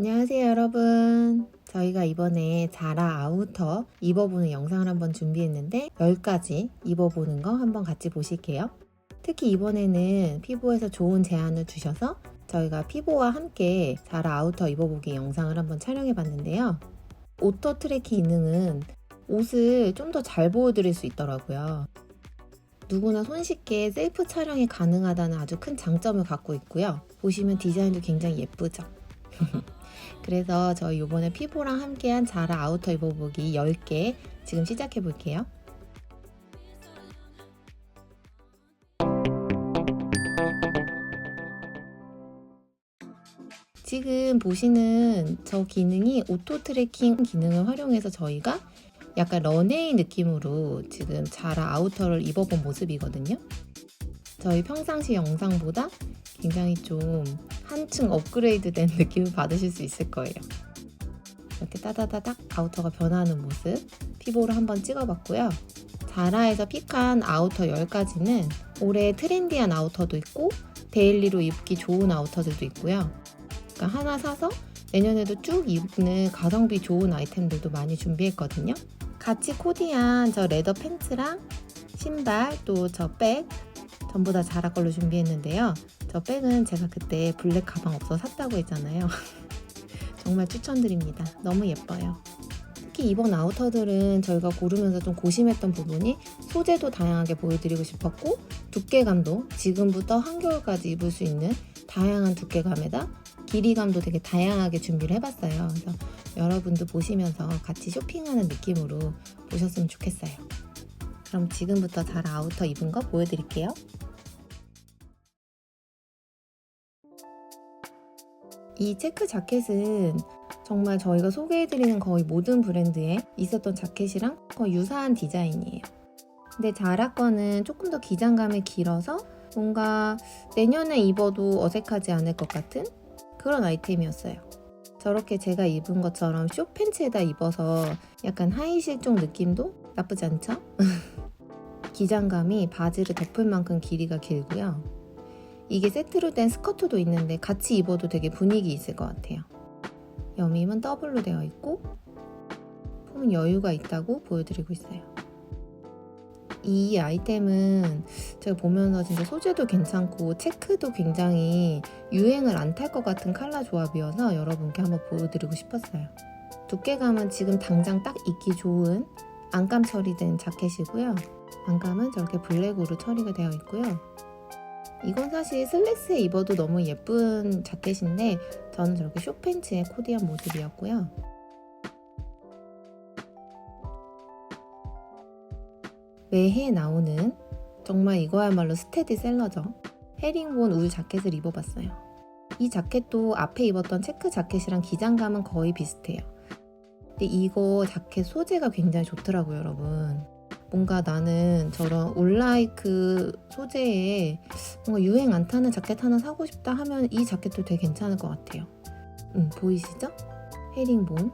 안녕하세요 여러분. 저희가 이번에 자라 아우터 입어보는 영상을 한번 준비했는데 10가지 입어보는 거 한번 같이 보실게요. 특히 이번에는 피부에서 좋은 제안을 주셔서 저희가 피부와 함께 자라 아우터 입어보기 영상을 한번 촬영해 봤는데요. 오토 트래킹 기능은 옷을 좀 더 잘 보여드릴 수 있더라고요. 누구나 손쉽게 셀프 촬영이 가능하다는 아주 큰 장점을 갖고 있고요. 보시면 디자인도 굉장히 예쁘죠 그래서 저희 이번에 피부랑 함께한 자라 아우터 입어보기 10개 지금 시작해 볼게요. 지금 보시는 저 기능이 오토 트래킹 기능을 활용해서 저희가 약간 런웨이 느낌으로 지금 자라 아우터를 입어본 모습이거든요. 저희 평상시 영상보다 굉장히 좀 한층 업그레이드 된 느낌을 받으실 수 있을 거예요. 이렇게 따다다닥 아우터가 변하는 모습 피부로 한번 찍어봤고요. 자라에서 픽한 아우터 10가지는 올해 트렌디한 아우터도 있고 데일리로 입기 좋은 아우터들도 있고요. 그러니까 하나 사서 내년에도 쭉 입는 가성비 좋은 아이템들도 많이 준비했거든요. 같이 코디한 저 레더 팬츠랑 신발 또 저 백 전부 다 자라 걸로 준비했는데요. 저 백은 제가 그때 블랙 가방 없어 샀다고 했잖아요. 정말 추천드립니다. 너무 예뻐요. 특히 이번 아우터들은 저희가 고르면서 좀 고심했던 부분이 소재도 다양하게 보여드리고 싶었고 두께감도 지금부터 한겨울까지 입을 수 있는 다양한 두께감에다 길이감도 되게 다양하게 준비를 해봤어요. 그래서 여러분도 보시면서 같이 쇼핑하는 느낌으로 보셨으면 좋겠어요. 그럼 지금부터 잘 아우터 입은 거 보여드릴게요. 이 체크 자켓은 정말 저희가 소개해드리는 거의 모든 브랜드에 있었던 자켓이랑 거의 유사한 디자인이에요. 근데 자라 거는 조금 더 기장감이 길어서 뭔가 내년에 입어도 어색하지 않을 것 같은 그런 아이템이었어요. 저렇게 제가 입은 것처럼 쇼팬츠에다 입어서 약간 하이 실종 느낌도 나쁘지 않죠? 기장감이 바지를 덮을 만큼 길이가 길고요. 이게 세트로 된 스커트도 있는데 같이 입어도 되게 분위기 있을 것 같아요. 여밈은 더블로 되어 있고 폼은 여유가 있다고 보여드리고 있어요. 이 아이템은 제가 보면서 진짜 소재도 괜찮고 체크도 굉장히 유행을 안 탈 것 같은 컬러 조합이어서 여러분께 한번 보여드리고 싶었어요. 두께감은 지금 당장 딱 입기 좋은 안감 처리된 자켓이고요. 안감은 저렇게 블랙으로 처리가 되어 있고요. 이건 사실 슬랙스에 입어도 너무 예쁜 자켓인데 저는 저렇게 쇼팬츠에 코디한 모습이었고요. 매해 나오는 정말 이거야말로 스테디셀러죠. 헤링본 울 자켓을 입어봤어요. 이 자켓도 앞에 입었던 체크 자켓이랑 기장감은 거의 비슷해요. 근데 이거 자켓 소재가 굉장히 좋더라고요, 여러분. 뭔가 나는 저런 올라이크 소재에 뭔가 유행 안 타는 자켓 하나 사고 싶다 하면 이 자켓도 되게 괜찮을 것 같아요. 음, 보이시죠? 헤링본.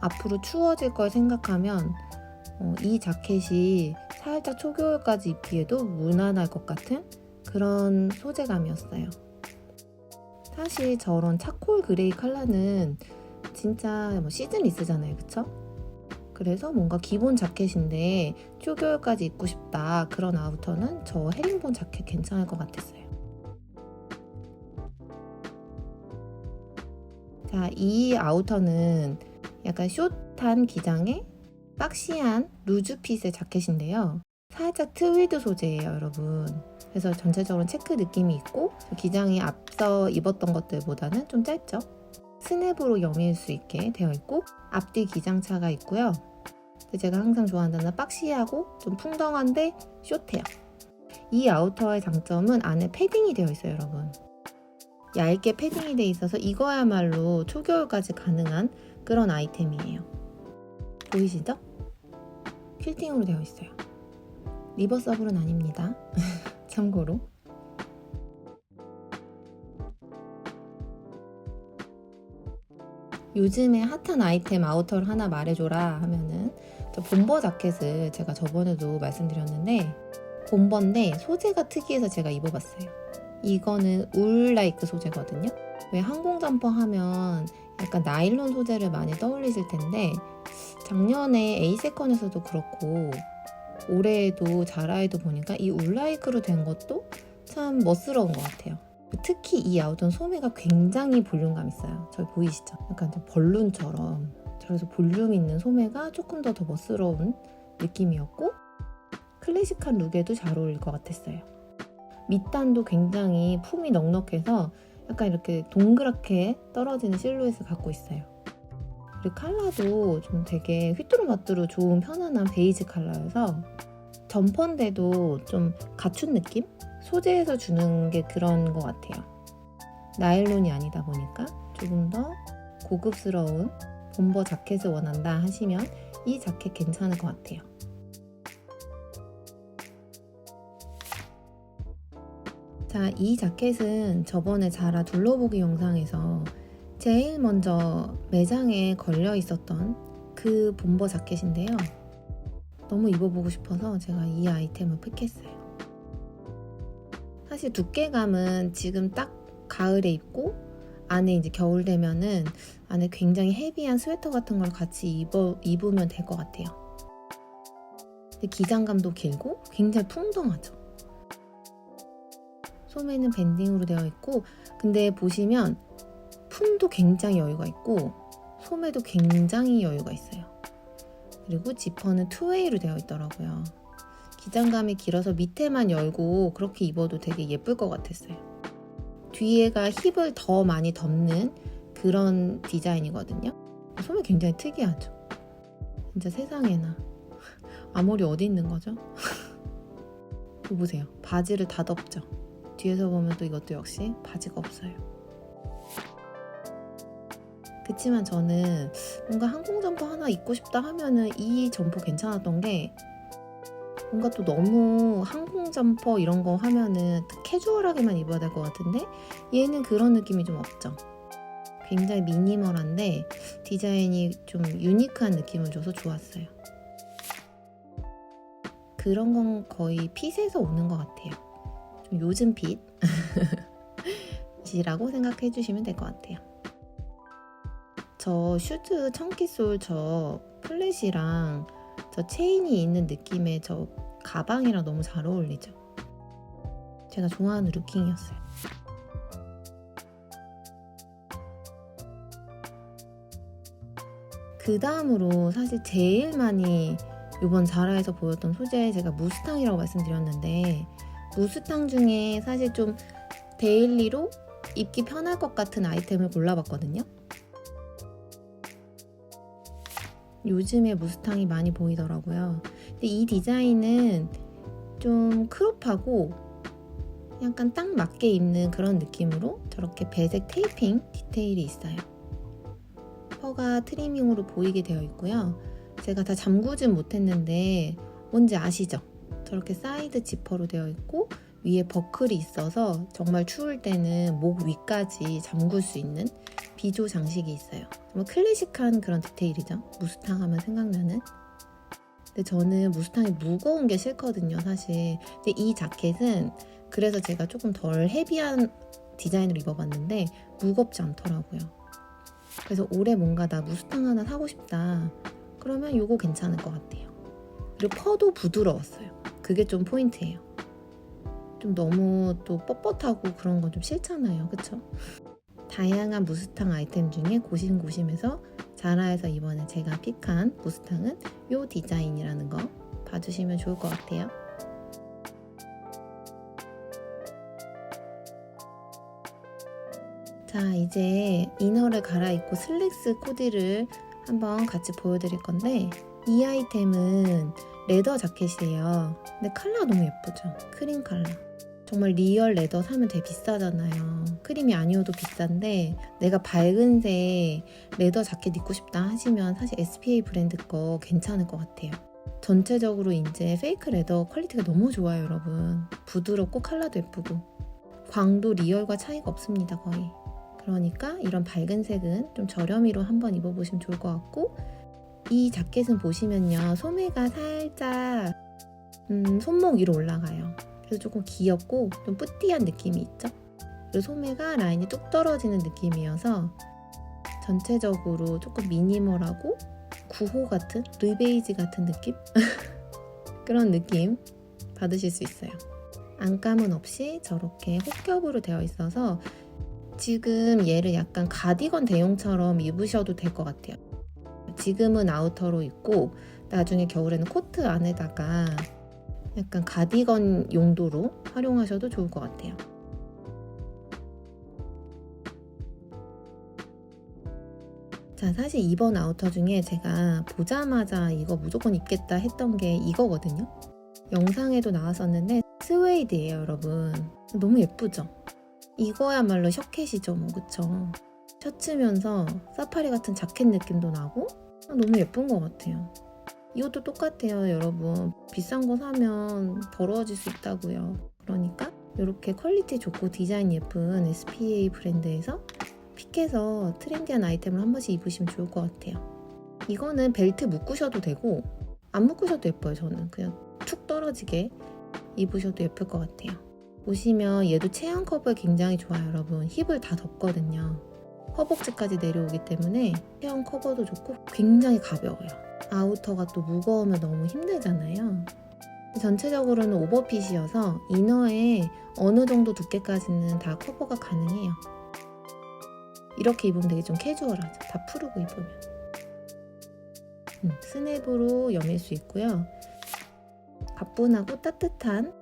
앞으로 추워질 걸 생각하면 어, 이 자켓이 살짝 초겨울까지 입기에도 무난할 것 같은 그런 소재감이었어요. 사실 저런 차콜 그레이 컬러는 진짜 뭐 시즌 리스잖아요, 그쵸? 그래서 뭔가 기본 자켓인데 초겨울까지 입고 싶다 그런 아우터는 저 헤링본 자켓 괜찮을 것 같았어요. 자, 이 아우터는 약간 숏한 기장에 박시한 루즈핏의 자켓인데요. 살짝 트위드 소재예요, 여러분. 그래서 전체적으로 체크 느낌이 있고 기장이 앞서 입었던 것들보다는 좀 짧죠. 스냅으로 여밀 수 있게 되어 있고 앞뒤 기장차가 있고요. 제가 항상 좋아한다는 박시하고 좀 풍덩한데 숏해요. 이 아우터의 장점은 안에 패딩이 되어 있어요, 여러분. 얇게 패딩이 되어 있어서 이거야말로 초겨울까지 가능한 그런 아이템이에요. 보이시죠? 퀼팅으로 되어 있어요. 리버서블은 아닙니다. 참고로. 요즘에 핫한 아이템 아우터를 하나 말해줘라 하면은 저 본버 자켓을 제가 저번에도 말씀드렸는데 본버인데 소재가 특이해서 제가 입어봤어요. 이거는 울 라이크 소재거든요. 왜 항공 점퍼 하면 약간 나일론 소재를 많이 떠올리실 텐데 작년에 에이세컨에서도 그렇고 올해에도 자라에도 보니까 이 울라이크로 된 것도 참 멋스러운 것 같아요. 특히 이 아우터는 소매가 굉장히 볼륨감 있어요. 저기 보이시죠? 약간 좀 벌룬처럼. 그래서 볼륨 있는 소매가 조금 더더 멋스러운 느낌이었고 클래식한 룩에도 잘 어울릴 것 같았어요. 밑단도 굉장히 품이 넉넉해서 약간 이렇게 동그랗게 떨어지는 실루엣을 갖고 있어요. 그리고 컬러도 좀 되게 휘뚜루마뚜루 좋은 편안한 베이지 컬러여서 점퍼인데도 좀 갖춘 느낌? 소재에서 주는 게 그런 것 같아요. 나일론이 아니다 보니까 조금 더 고급스러운 bom버 자켓을 원한다 하시면 이 자켓 괜찮을 것 같아요. 자, 이 자켓은 저번에 자라 둘러보기 영상에서 제일 먼저 매장에 걸려 있었던 그 bom버 자켓인데요. 너무 입어보고 싶어서 제가 이 아이템을 픽했어요. 사실 두께감은 지금 딱 가을에 입고 안에 이제 겨울 되면은 안에 굉장히 헤비한 스웨터 같은 걸 같이 입어, 입으면 될 것 같아요. 근데 기장감도 길고 굉장히 풍성하죠. 소매는 밴딩으로 되어 있고 근데 보시면 품도 굉장히 여유가 있고 소매도 굉장히 여유가 있어요. 그리고 지퍼는 투웨이로 되어 있더라고요. 기장감이 길어서 밑에만 열고 그렇게 입어도 되게 예쁠 것 같았어요. 뒤에가 힙을 더 많이 덮는 그런 디자인이거든요. 소매 굉장히 특이하죠. 진짜 세상에나 아무리 어디 있는 거죠? 보세요. 바지를 다 덮죠. 뒤에서 보면 또 이것도 역시 바지가 없어요. 그치만 저는 뭔가 항공 점퍼 하나 입고 싶다 하면은 이 점퍼 괜찮았던 게 뭔가 또 너무 항공 점퍼 이런 거 하면은 캐주얼하게만 입어야 될 것 같은데 얘는 그런 느낌이 좀 없죠. 굉장히 미니멀한데 디자인이 좀 유니크한 느낌을 줘서 좋았어요. 그런 건 거의 핏에서 오는 것 같아요. 좀 요즘 핏이라고 생각해 주시면 될 것 같아요. 저 슈즈 청키솔 저 플랫이랑 저 체인이 있는 느낌의 저 가방이랑 너무 잘 어울리죠. 제가 좋아하는 루킹이었어요. 그 다음으로 사실 제일 많이 이번 자라에서 보였던 소재 제가 무스탕이라고 말씀드렸는데 무스탕 중에 사실 좀 데일리로 입기 편할 것 같은 아이템을 골라봤거든요. 요즘에 무스탕이 많이 보이더라고요. 근데 이 디자인은 좀 크롭하고 약간 딱 맞게 입는 그런 느낌으로 저렇게 배색 테이핑 디테일이 있어요. 퍼가 트리밍으로 보이게 되어 있고요. 제가 다 잠그진 못했는데 뭔지 아시죠? 저렇게 사이드 지퍼로 되어 있고 위에 버클이 있어서 정말 추울 때는 목 위까지 잠글 수 있는 비조 장식이 있어요. 정말 클래식한 그런 디테일이죠. 무스탕 하면 생각나는. 근데 저는 무스탕이 무거운 게 싫거든요, 사실. 근데 이 자켓은 그래서 제가 조금 덜 헤비한 디자인으로 입어봤는데 무겁지 않더라고요. 그래서 올해 뭔가 나 무스탕 하나 사고 싶다. 그러면 이거 괜찮을 것 같아요. 그리고 퍼도 부드러웠어요. 그게 좀 포인트예요. 좀 너무 또 뻣뻣하고 그런 건 좀 싫잖아요. 그쵸? 다양한 무스탕 아이템 중에 고심고심해서 자라에서 이번에 제가 픽한 무스탕은 이 디자인이라는 거 봐주시면 좋을 것 같아요. 자, 이제 이너를 갈아입고 슬랙스 코디를 한번 같이 보여드릴 건데 이 아이템은 레더 자켓이에요. 근데 컬러 너무 예쁘죠? 크림 컬러. 정말 리얼 레더 사면 되게 비싸잖아요. 크림이 아니어도 비싼데 내가 밝은색 레더 자켓 입고 싶다 하시면 사실 SPA 브랜드 거 괜찮을 것 같아요. 전체적으로 이제 페이크 레더 퀄리티가 너무 좋아요, 여러분. 부드럽고 컬러도 예쁘고. 광도 리얼과 차이가 없습니다, 거의. 그러니까 이런 밝은 색은 좀 저렴이로 한번 입어보시면 좋을 것 같고 이 자켓은 보시면요 소매가 살짝 음, 손목 위로 올라가요 그래서 조금 귀엽고 좀 뿌띠한 느낌이 있죠 그리고 소매가 라인이 뚝 떨어지는 느낌이어서 전체적으로 조금 미니멀하고 구호 같은 르베이지 같은 느낌? 그런 느낌 받으실 수 있어요. 안감은 없이 저렇게 혹겹으로 되어 있어서 지금 얘를 약간 가디건 대용처럼 입으셔도 될 것 같아요. 지금은 아우터로 입고 나중에 겨울에는 코트 안에다가 약간 가디건 용도로 활용하셔도 좋을 것 같아요. 자, 사실 이번 아우터 중에 제가 보자마자 이거 무조건 입겠다 했던 게 이거거든요. 영상에도 나왔었는데 스웨이드예요, 여러분. 너무 예쁘죠? 이거야말로 셔켓이죠, 뭐 그쵸? 셔츠면서 사파리 같은 자켓 느낌도 나고 너무 예쁜 것 같아요. 이것도 똑같아요, 여러분. 비싼 거 사면 더러워질 수 있다고요. 그러니까 이렇게 퀄리티 좋고 디자인 예쁜 SPA 브랜드에서 픽해서 트렌디한 아이템을 한 번씩 입으시면 좋을 것 같아요. 이거는 벨트 묶으셔도 되고 안 묶으셔도 예뻐요, 저는. 그냥 툭 떨어지게 입으셔도 예쁠 것 같아요. 보시면 얘도 체형 커버에 굉장히 좋아요, 여러분. 힙을 다 덮거든요. 허벅지까지 내려오기 때문에 체형 커버도 좋고 굉장히 가벼워요. 아우터가 또 무거우면 너무 힘들잖아요. 전체적으로는 오버핏이어서 이너에 어느 정도 두께까지는 다 커버가 가능해요. 이렇게 입으면 되게 좀 캐주얼하죠. 다 푸르고 입으면. 음, 스냅으로 여밀 수 있고요. 가뿐하고 따뜻한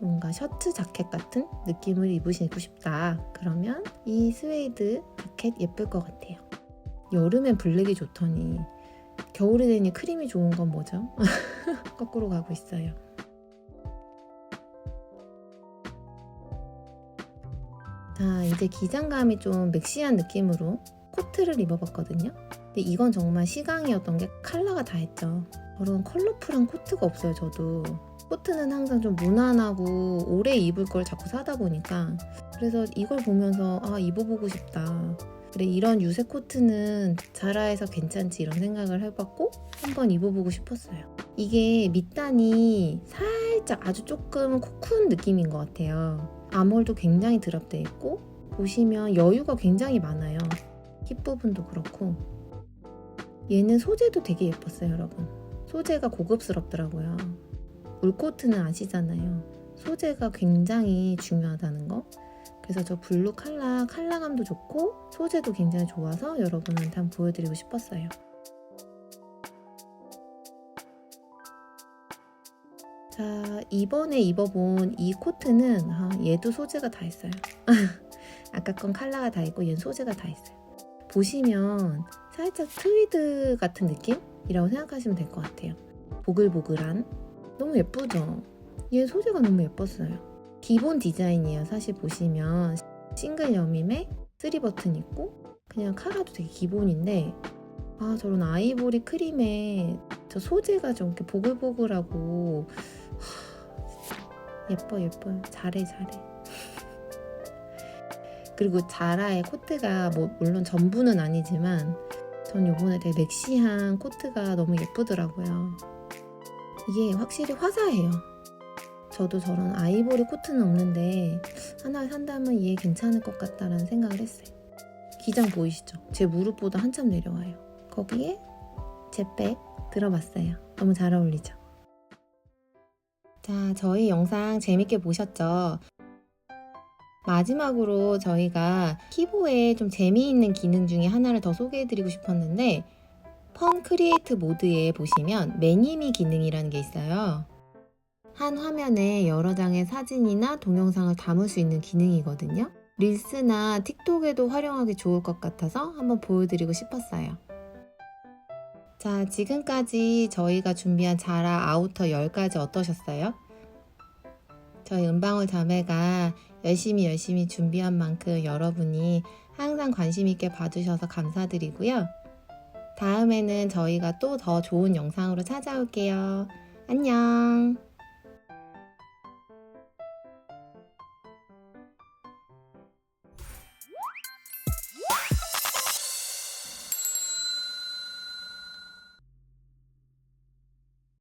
뭔가 셔츠 자켓 같은 느낌을 입으시고 싶다. 그러면 이 스웨이드 자켓 예쁠 것 같아요. 여름엔 블랙이 좋더니 겨울이 되니 크림이 좋은 건 뭐죠? 거꾸로 가고 있어요. 자, 이제 기장감이 좀 맥시한 느낌으로 코트를 입어봤거든요. 근데 이건 정말 시강이었던 게 컬러가 다 했죠. 저런 컬러풀한 코트가 없어요, 저도. 코트는 항상 좀 무난하고 오래 입을 걸 자꾸 사다 보니까. 그래서 이걸 보면서 아 입어보고 싶다. 그래 이런 유색 코트는 자라에서 괜찮지 이런 생각을 해봤고 한번 입어보고 싶었어요. 이게 밑단이 살짝 아주 조금 코쿤 느낌인 것 같아요. 아몰도 굉장히 드랍돼 있고 보시면 여유가 굉장히 많아요. 힙 부분도 그렇고. 얘는 소재도 되게 예뻤어요 여러분 소재가 고급스럽더라고요 울코트는 아시잖아요. 소재가 굉장히 중요하다는 거. 그래서 저 블루 칼라, 칼라감도 좋고 소재도 굉장히 좋아서 여러분한테 한번 보여드리고 싶었어요. 자, 이번에 입어본 이 코트는 아, 얘도 소재가 다 있어요. 아까 건 칼라가 다 있고 얘는 소재가 다 있어요. 보시면 살짝 트위드 같은 느낌 이라고 생각하시면 될 것 같아요. 보글보글한 너무 예쁘죠? 얘 소재가 너무 예뻤어요. 기본 디자인이에요. 사실 보시면 싱글 여밈에 3 버튼 있고 그냥 카라도 되게 기본인데 아 저런 아이보리 크림에 저 소재가 좀 이렇게 보글보글하고 하, 예뻐 예뻐요. 잘해 잘해. 그리고 자라의 코트가 뭐 물론 전부는 아니지만 전 요번에 되게 맥시한 코트가 너무 예쁘더라고요. 이게 확실히 화사해요. 저도 저런 아이보리 코트는 없는데 하나 산다면 얘 괜찮을 것 같다라는 생각을 했어요. 기장 보이시죠? 제 무릎보다 한참 내려와요. 거기에 제 백 들어봤어요. 너무 잘 어울리죠? 자, 저희 영상 재밌게 보셨죠? 마지막으로 저희가 키보에 좀 재미있는 기능 중에 하나를 더 소개해드리고 싶었는데 펀 크리에이트 모드에 보시면 매니미 기능이라는 게 있어요. 한 화면에 여러 장의 사진이나 동영상을 담을 수 있는 기능이거든요. 릴스나 틱톡에도 활용하기 좋을 것 같아서 한번 보여드리고 싶었어요. 자, 지금까지 저희가 준비한 자라 아우터 10가지 어떠셨어요? 저희 은방울 자매가 열심히 열심히 준비한 만큼 여러분이 항상 관심 있게 봐주셔서 감사드리고요. 다음에는 저희가 또 더 좋은 영상으로 찾아올게요. 안녕!